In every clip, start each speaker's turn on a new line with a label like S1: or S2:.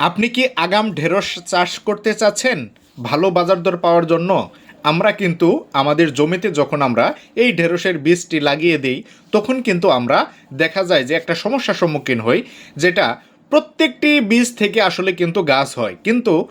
S1: আপনি কি আগাম ঢেঁড়স চাষ করতে চাচ্ছেন? ভালো বাজার দর পাওয়ার জন্য। আমরা কিন্তু আমাদের জমিতে যখন আমরা এই ঢেঁড়সের বীজটি লাগিয়ে দিই, তখন কিন্তু আমরা দেখা যায় যে একটা সমস্যার সম্মুখীন হই, যেটা প্রত্যেকটি বীজ থেকে আসলে কিন্তু গাছ হয়। কিন্তু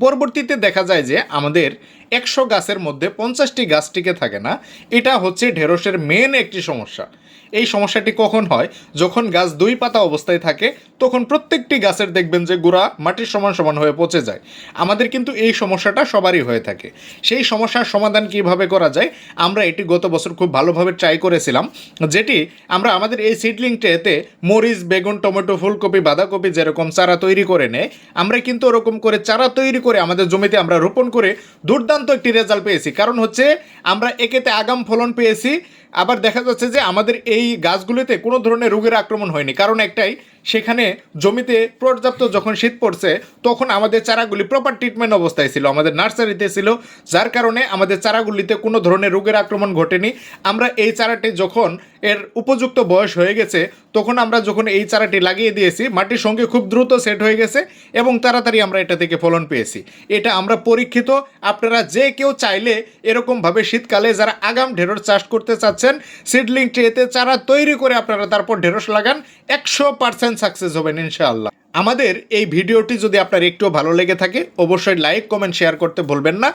S1: পরবর্তীতে দেখা যায় যে আমাদের একশো গাছের মধ্যে পঞ্চাশটি গাছ টিকে থাকে না, এটা হচ্ছে ঢেঁড়সের মেন একটি সমস্যা। এই সমস্যাটি কখন হয়? যখন গাছ দুই পাতা অবস্থায় থাকে, তখন প্রত্যেকটি গাছের দেখবেন যে গোড়া মাটির সমান সমান হয়ে পচে যায়। আমাদের কিন্তু এই সমস্যাটা সবারই হয়ে থাকে। সেই সমস্যার সমাধান কীভাবে করা যায়? আমরা এটি গত বছর খুব ভালোভাবে ট্রাই করেছিলাম, যেটি আমরা আমাদের এই সিডলিং ট্রেতে মরিচ, বেগুন, টমেটো, ফুলকপি, বাঁধাকপি যেরকম চারা তৈরি করে নেয়, আমরা কিন্তু ওরকম করে চারা তৈরি করে আমাদের জমিতে আমরা রোপণ করে দুর্দান্ত একটি রেজাল্ট পেয়েছি। কারণ হচ্ছে আমরা একেতে আগাম ফলন পেয়েছি। আবার দেখা যাচ্ছে যে আমাদের এই গাছগুলিতে কোনো ধরনের রোগের আক্রমণ হয়নি। কারণ একটাই সেখানে জমিতে পর্যাপ্ত যখন শীত পড়ছে, তখন আমাদের চারাগুলি প্রপার ট্রিটমেন্ট অবস্থায় ছিল, আমাদের নার্সারিতে ছিল। যার কারণে আমাদের চারাগুলিতে কোনো ধরনের রোগের আক্রমণ ঘটেনি। আমরা এই চারাটি যখন এর উপযুক্ত বয়স হয়ে গেছে, তখন আমরা যখন এই চারাটি লাগিয়ে দিয়েছি, মাটির সঙ্গে খুব দ্রুত সেট হয়ে গেছে এবং তাড়াতাড়ি আমরা এটা থেকে ফলন পেয়েছি। এটা আমরা পরীক্ষিত, আপনারা যে কেউ চাইলে এরকমভাবে শীতকালে যারা আগাম ঢেঁড়স চাষ করতে চাচ্ছেন সিডলিং ট্রেতে চারা তৈরি করে আপনারা তারপর ঢেঁড়স লাগান, একশো পার্সেন্ট সাকসেস হবেন ইনশাআল্লাহ। আমাদের এই ভিডিওটি যদি আপনার একটু ভালো লেগে থাকে, অবশ্যই লাইক কমেন্ট শেয়ার করতে ভুলবেন না।